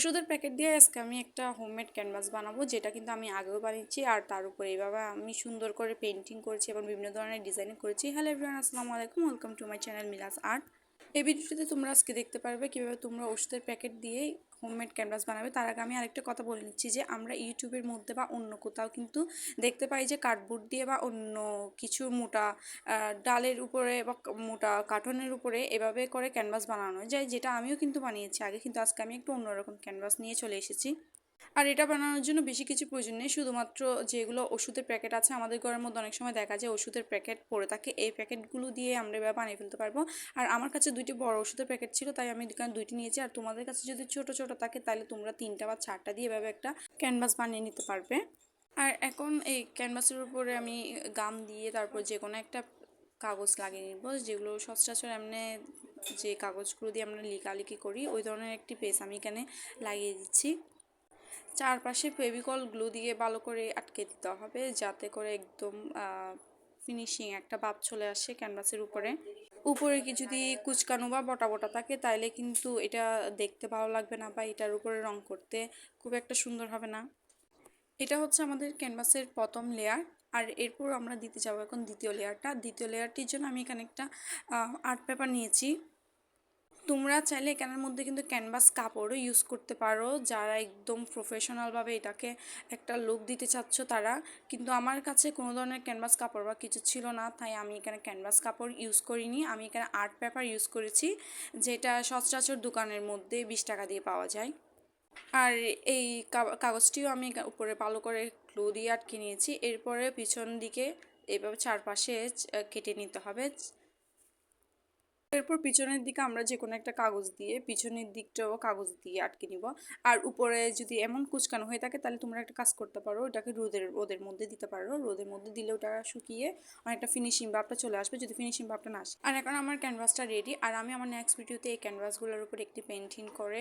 ওষুধের প্যাকেট দিয়ে আজকে আমি একটা হোমমেড ক্যানভাস বানাবো, যেটা কিন্তু আমি আগেও বানিয়েছি আর তার উপরে এইভাবে আমি সুন্দর করে পেন্টিং করেছি এবং বিভিন্ন ধরনের ডিজাইনিং করেছি। হ্যালো এভরিওয়ান, আসসালামু আলাইকুম, welcome to my channel Milas art. এই ভিডিওটিতে তোমরা আজকে দেখতে পারবে কীভাবে তোমরা ওষুধের প্যাকেট দিয়ে হোমমেড ক্যানভাস বানাবে, তার আগে আমি আরেকটা কথা বলে নিচ্ছি যে আমরা ইউটিউবের মধ্যে বা অন্য কোথাও কিন্তু দেখতে পাই যে কার্ডবোর্ড দিয়ে বা অন্য কিছু মোটা ডালের উপরে বা মোটা কার্টনের উপরে এভাবে করে ক্যানভাস বানানো যায়, যেটা আমিও কিন্তু বানিয়েছি। আগে কিন্তু আজকে আমি একটু অন্যরকম ক্যানভাস নিয়ে চলে এসেছি। আর এটা বানানোর জন্য বেশি কিছু প্রয়োজন নেই। শুধুমাত্র যেগুলো ওষুধের প্যাকেট আছে, আমাদের ঘরের মধ্যে অনেক সময় দেখা যায় ওষুধের প্যাকেট পড়ে থাকে। এই প্যাকেটগুলো দিয়ে আমরা এবার বানিয়ে ফেলতে পারব। আর আমার কাছে দুইটি বড় ওষুধের প্যাকেট ছিল, তাই আমি দোকানে দুইটি নিয়েছি। আর তোমাদের কাছে যদি ছোট ছোট থাকে, তাহলে তোমরা তিনটা বা চারটা দিয়ে এভাবে একটা ক্যানভাস বানিয়ে নিতে পারবে। আর এখন এই ক্যানভাসের উপরে আমি গাম দিয়ে তারপর যে কোনো একটা কাগজ লাগিয়ে নিব, যেগুলো সচরাচর এমনি যে কাগজগুলো দিয়ে আমরা লিকালিকি করি, ওই ধরনের একটি পেজ আমি এখানে লাগিয়ে দিচ্ছি। চারপাশে ফেভিকল গ্লু দিয়ে ভালো করে আটকে দিতে হবে, যাতে করে একদম ফিনিশিং একটা ভাব চলে আসে ক্যানভাসের উপরে। উপরে কি যদি কুচকানো বা বটা বটা থাকে, তাইলে কিন্তু এটা দেখতে ভালো লাগবে না বা এটার উপরে রং করতে খুব একটা সুন্দর হবে না। এটা হচ্ছে আমাদের ক্যানভাসের প্রথম লেয়ার আর এরপর আমরা দিতে যাব এখন দ্বিতীয় লেয়ারটা দ্বিতীয় লেয়ারটির জন্য আমি এখানে একটা আর্ট পেপার নিয়েছি। তোমরা চাইলে এখানের মধ্যে কিন্তু ক্যানভাস কাপড়ও ইউজ করতে পারো। যারা একদম প্রফেশনালভাবে এটাকে একটা লুক দিতে চাচ্ছ তারা। কিন্তু আমার কাছে কোনো ধরনের ক্যানভাস কাপড় বা কিছু ছিল না, তাই আমি এখানে ক্যানভাস কাপড় ইউজ করিনি। আমি এখানে আর্ট পেপার ইউজ করেছি, যেটা সচরাচর দোকানের মধ্যে বিশ টাকা দিয়ে পাওয়া যায়। আর এই কাগজটিও আমি উপরে ভালো করে গ্লু দিয়ে আটকে নিয়েছি। এরপরে পিছন দিকে এভাবে চারপাশে কেটে নিতে হবে। এরপর পিছনের দিকে আমরা যে কোনো একটা কাগজ দিয়ে, পিছনের দিকটাও কাগজ দিয়ে আটকে নিব। আর উপরে যদি এমন কুচকানো হয়ে থাকে, তাহলে তোমরা একটা কাজ করতে পারো, ওটাকে রোদের রোদের মধ্যে দিতে পারো। রোদের মধ্যে দিলে ওটা শুকিয়ে অনেকটা ফিনিশিং ভাবটা চলে আসবে যদি ফিনিশিং ভাবটা না আসে। আর এখন আমার ক্যানভাসটা রেডি আর আমি আমার নেক্সট ভিডিওতে এই ক্যানভাসগুলোর উপর একটি পেন্টিং করে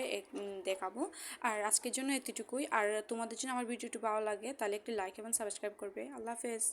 দেখাবো। আর আজকের জন্য এতটুকুই। আর তোমাদের জন্য আমার ভিডিওটি ভালো লাগে, তাহলে একটি লাইক এবং সাবস্ক্রাইব করবে। আল্লাহ হাফেজ।